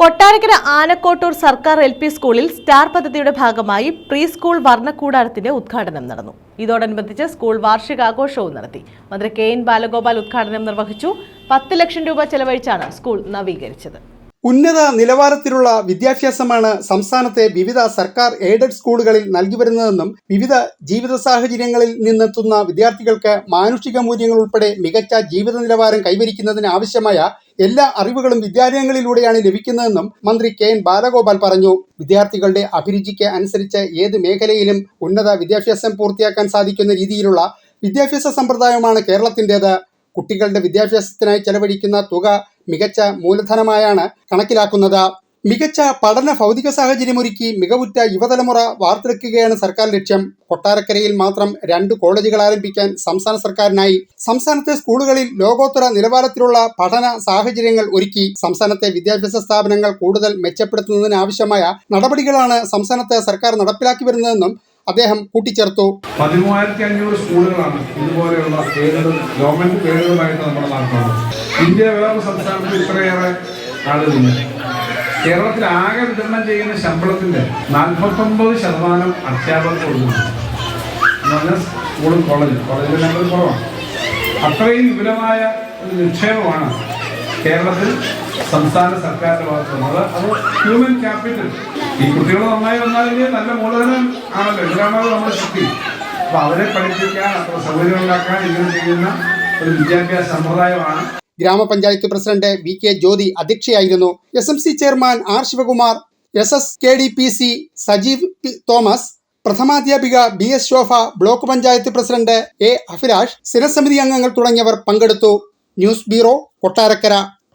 കൊട്ടാരക്കര ആനക്കോട്ടൂർ സർക്കാർ L P സ്കൂളിൽ star പദ്ധതിയുടെ ഭാഗമായി പ്രീ സ്കൂൾ വർണക്കൂടാരത്തിന്റെ ഉദ്ഘാടനം നടന്നു. ഇതോടനുബന്ധിച്ച് സ്കൂൾ വാർഷികാഘോഷവും നടത്തി. മന്ത്രി കെ എൻ ബാലഗോപാൽ ഉദ്ഘാടനം നിർവഹിച്ചു. പത്ത് ലക്ഷം രൂപ ചെലവഴിച്ചാണ് സ്കൂൾ നവീകരിച്ചത്. ഉന്നത നിലവാരത്തിലുള്ള വിദ്യാഭ്യാസമാണ് സംസ്ഥാനത്തെ വിവിധ സർക്കാർ എയ്ഡഡ് സ്കൂളുകളിൽ നൽകി വരുന്നതെന്നും വിവിധ ജീവിത സാഹചര്യങ്ങളിൽ നിന്നെത്തുന്ന വിദ്യാർത്ഥികൾക്ക് മാനുഷിക മൂല്യങ്ങൾ ഉൾപ്പെടെ മികച്ച ജീവിത നിലവാരം കൈവരിക്കുന്നതിന് ആവശ്യമായ എല്ലാ അറിവുകളും വിദ്യാലയങ്ങളിലൂടെയാണ് ലഭിക്കുന്നതെന്നും മന്ത്രി കെ എൻ ബാലഗോപാൽ പറഞ്ഞു. വിദ്യാർത്ഥികളുടെ അഭിരുചിക്ക് അനുസരിച്ച് ഏത് മേഖലയിലും ഉന്നത വിദ്യാഭ്യാസം പൂർത്തിയാക്കാൻ സാധിക്കുന്ന രീതിയിലുള്ള വിദ്യാഭ്യാസ സമ്പ്രദായമാണ് കേരളത്തിന്റെത്. കുട്ടികളുടെ വിദ്യാഭ്യാസത്തിനായി ചെലവഴിക്കുന്ന തുക മികച്ച മൂലധനമായാണ് കണക്കിലാക്കുന്നത്. മികച്ച പഠന ഭൗതിക സാഹചര്യമൊരുക്കി മികവുറ്റ യുവതലമുറ വാർത്തെടുക്കുകയാണ് സർക്കാർ ലക്ഷ്യം. കൊട്ടാരക്കരയിൽ മാത്രം രണ്ട് കോളേജുകൾ ആരംഭിക്കാൻ സംസ്ഥാന സർക്കാരിനായി സംസ്ഥാനത്തെ സ്കൂളുകളിൽ ലോകോത്തര നിലവാരത്തിലുള്ള പഠന സാഹചര്യങ്ങൾ ഒരുക്കി സംസ്ഥാനത്തെ വിദ്യാഭ്യാസ സ്ഥാപനങ്ങൾ കൂടുതൽ മെച്ചപ്പെടുത്തുന്നതിനാവശ്യമായ നടപടികളാണ് സംസ്ഥാനത്ത് സർക്കാർ നടപ്പിലാക്കി വരുന്നതെന്നും അദ്ദേഹം കൂട്ടിച്ചേർത്തു. പതിമൂവായിരത്തി അഞ്ഞൂറ് സ്കൂളുകളാണ് ഇതുപോലെയുള്ള ഗവൺമെന്റ് പേരുകളായിട്ട് നമ്മുടെ നാട്ടിലുള്ളത്. ഇന്ത്യ വേറെ സംസ്ഥാനത്ത് ഇത്രയേറെ ആളുകളില്ല കേരളത്തിൽ ആകെ വിതരണം ചെയ്യുന്ന ശമ്പളത്തിന്റെ നാൽപ്പത്തൊമ്പത് ശതമാനം അധ്യാപകർക്ക് കൊടുക്കുന്നു സ്കൂളും കോളേജും. കോളേജിലെ നമ്പർ കുറവാണ്. അത്രയും വിപുലമായ ഒരു നിക്ഷേപമാണ് കേരളത്തിൽ സംസ്ഥാന സർക്കാരിന്റെ ഭാഗത്തുനിന്ന് അത് അത് ഹ്യൂമൻ ക്യാപിറ്റൽ ഈ കുട്ടികൾ നന്നായി വന്നാലെങ്കിൽ നല്ല മൂലധനം ആണല്ലോ. ഇതിലാണല്ലോ നമ്മുടെ ശക്തി. അപ്പൊ അവരെ പഠിപ്പിക്കാൻ അത്ര സൗകര്യം ഉണ്ടാക്കാൻ ഇങ്ങനെ ചെയ്യുന്ന ഒരു വിദ്യാഭ്യാസ സമ്പ്രദായമാണ്. ഗ്രാമപഞ്ചായത്ത് president V K Jyothi അധ്യക്ഷയായിരുന്നു. S M C chairman R Sivakumar S S K D P C Sajeev Thomas പ്രഥമാധ്യാപിക B S Shobha block panchayat president A Abhilash സ്ഥിരസമിതി അംഗങ്ങൾ തുടങ്ങിയവർ പങ്കെടുത്തു. News bureau Kottarakkara.